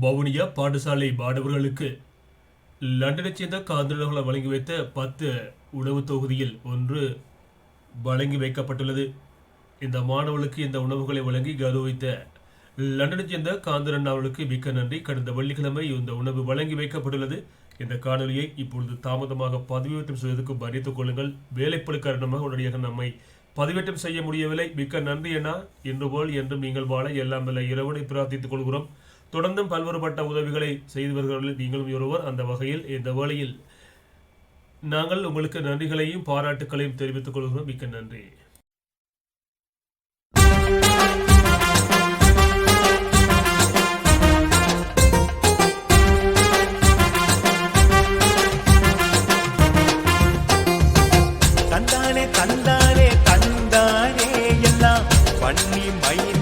வவுனியா பாடசாலை மாணவர்களுக்கு லண்டனைச் சேர்ந்த காந்திரர்களை வழங்கி வைத்த பத்து உணவுத் தொகுதியில் ஒன்று வழங்கி வைக்கப்பட்டுள்ளது. இந்த மாணவர்களுக்கு இந்த உணவுகளை வழங்கி கௌரவித்த லண்டனைச் சேர்ந்த காந்திரன் அவர்களுக்கு மிக்க நன்றி. கடந்த வெள்ளிக்கிழமை இந்த உணவு வழங்கி வைக்கப்பட்டுள்ளது. இந்த காணொலியை இப்பொழுது தாமதமாக பதிவேற்றம் செய்வதற்கு மன்னித்துக் கொள்ளுங்கள். வேலைப்பழு காரணமாக உடனடியாக நம்மை பதிவேற்றம் செய்ய முடியவில்லை. மிக்க நன்றி என்ன இன்று போல் என்றும் நீங்கள் வாழ எல்லாம் வல்ல. இறைவனை பிரார்த்தித்துக் கொள்கிறோம். தொடர்ந்தும் பல்வேறுபட்ட உதவிகளை செய்து நீங்களும் ஒருவர் அந்த வகையில் இந்த வேளையில். நாங்கள் உங்களுக்கு நன்றிகளையும் பாராட்டுகளையும் தெரிவித்துக் கொள்கிறோம். மிக்க நன்றி. தந்தானே தந்தானே தந்தானே எல்லாம் பண்ணி மைந்த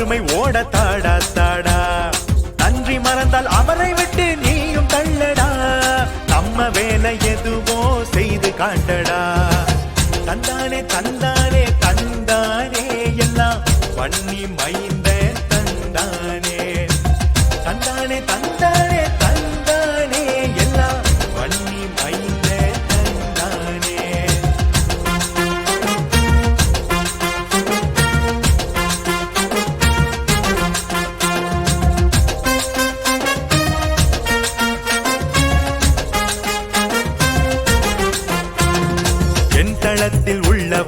வறுமை ஓட தாடா. தாடா நன்றி மறந்தால் அவரை விட்டு நீயும் தள்ளடா. நம்ம வேலை எதுவோ செய்து காட்டடா தந்தானே தந்தானே தந்தானே எல்லாம் பண்ணி மைந்த தந்தானே தந்தானே. தந்தானே தந்தானே.